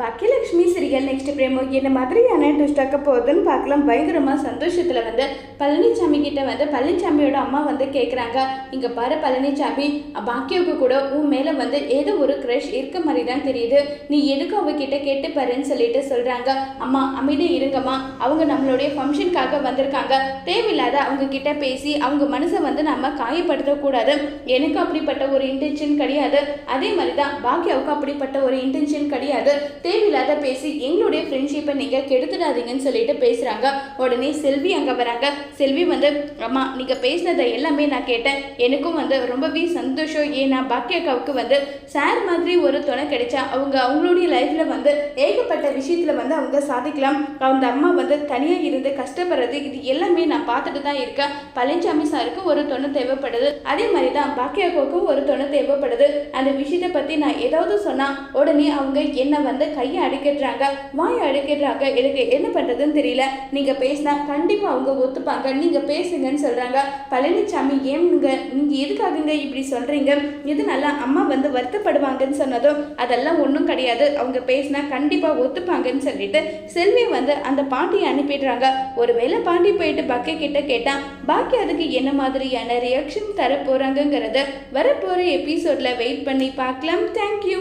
Baakiyalakshmi சிறிகள் next பிரேமோ என்ன மாதிரியான ட்விஸ்டாக்க போகுதுன்னு பார்க்கலாம். பயங்கரமாக சந்தோஷத்தில் வந்து பழனிசாமி கிட்ட வந்து பழனிசாமியோட அம்மா வந்து கேட்குறாங்க இங்கே பாரு பழனிசாமி பாக்கியாவுக்கு கூட உன் மேலே வந்து ஏதோ ஒரு க்ரஷ் இருக்க மாதிரி தான் தெரியுது. நீ எதுக்கு அவகிட்ட கேட்டு பாருன்னு சொல்லிட்டு சொல்கிறாங்க அம்மா அமைதி இருங்கம்மா. அவங்க நம்மளுடைய ஃபங்க்ஷனுக்காக வந்திருக்காங்க. தேவையில்லாத அவங்க கிட்ட பேசி அவங்க மனசை வந்து நம்ம காயப்படுத்தக்கூடாது எனக்கு அப்படிப்பட்ட ஒரு இன்டென்ஷன் கிடையாது. அதே மாதிரி தான் பாக்கியாவுக்கு அப்படிப்பட்ட ஒரு இன்டென்ஷன் கிடையாது. தேவையில்லாத பேசி எங்களுடைய ஃப்ரெண்ட்ஷிப்பை நீங்கள் கெடுத்துடாதீங்கன்னு சொல்லிட்டு பேசுகிறாங்க உடனே செல்வி அங்கே வராங்க. செல்வி வந்து அம்மா நீங்கள் பேசினதை எல்லாமே நான் கேட்டேன். எனக்கும் வந்து ரொம்பவே சந்தோஷம். ஏன்னா பாக்கியக்காவுக்கு வந்து சார் மாதிரி ஒரு துணை கிடைச்சா அவங்க அவங்களுடைய லைஃப்பில் வந்து ஏகப்பட்ட விஷயத்தில் வந்து அவங்க சாதிக்கலாம். அந்த அம்மா வந்து தனியாக இருந்து கஷ்டப்படுறது இது எல்லாமே நான் பார்த்துட்டு தான் இருக்கேன். பழனிசாமி சாருக்கு ஒரு துணை தேவைப்படுது. அதே மாதிரி தான் பாக்கியாவுக்கும் ஒரு துணை தேவைப்படுது. அந்த விஷயத்தை பற்றி நான் ஏதாவது சொன்னால் உடனே அவங்க என்னை வந்து கையை அடிக்கிடுறாங்க வாயை அடிக்கிடுறாங்க எனக்கு என்ன பண்ணுறதுன்னு தெரியல. நீங்கள் பேசினா கண்டிப்பாக அவங்க ஒத்துப்பாங்க. நீங்கள் பேசுங்கன்னு சொல்கிறாங்க பழனிசாமி ஏங்க நீங்கள் எதுக்காகங்க இப்படி சொல்கிறீங்க இதனால அம்மா வந்து வருத்தப்படுவாங்கன்னு சொன்னதும் அதெல்லாம் ஒன்றும் கிடையாது. அவங்க பேசினா கண்டிப்பாக ஒத்துப்பாங்கன்னு சொல்லிட்டு செல்வி வந்து அந்த பாட்டியை அனுப்பிடுறாங்க. ஒருவேளை பாண்டி போயிட்டு பக்கே கிட்ட கேட்டான் பாக்கி அதுக்கு என்ன மாதிரியான ரியாக்ஷன் தர போகிறாங்கங்கிறத வரப்போகிற எபிசோடில் வெயிட் பண்ணி பார்க்கலாம். தேங்க்யூ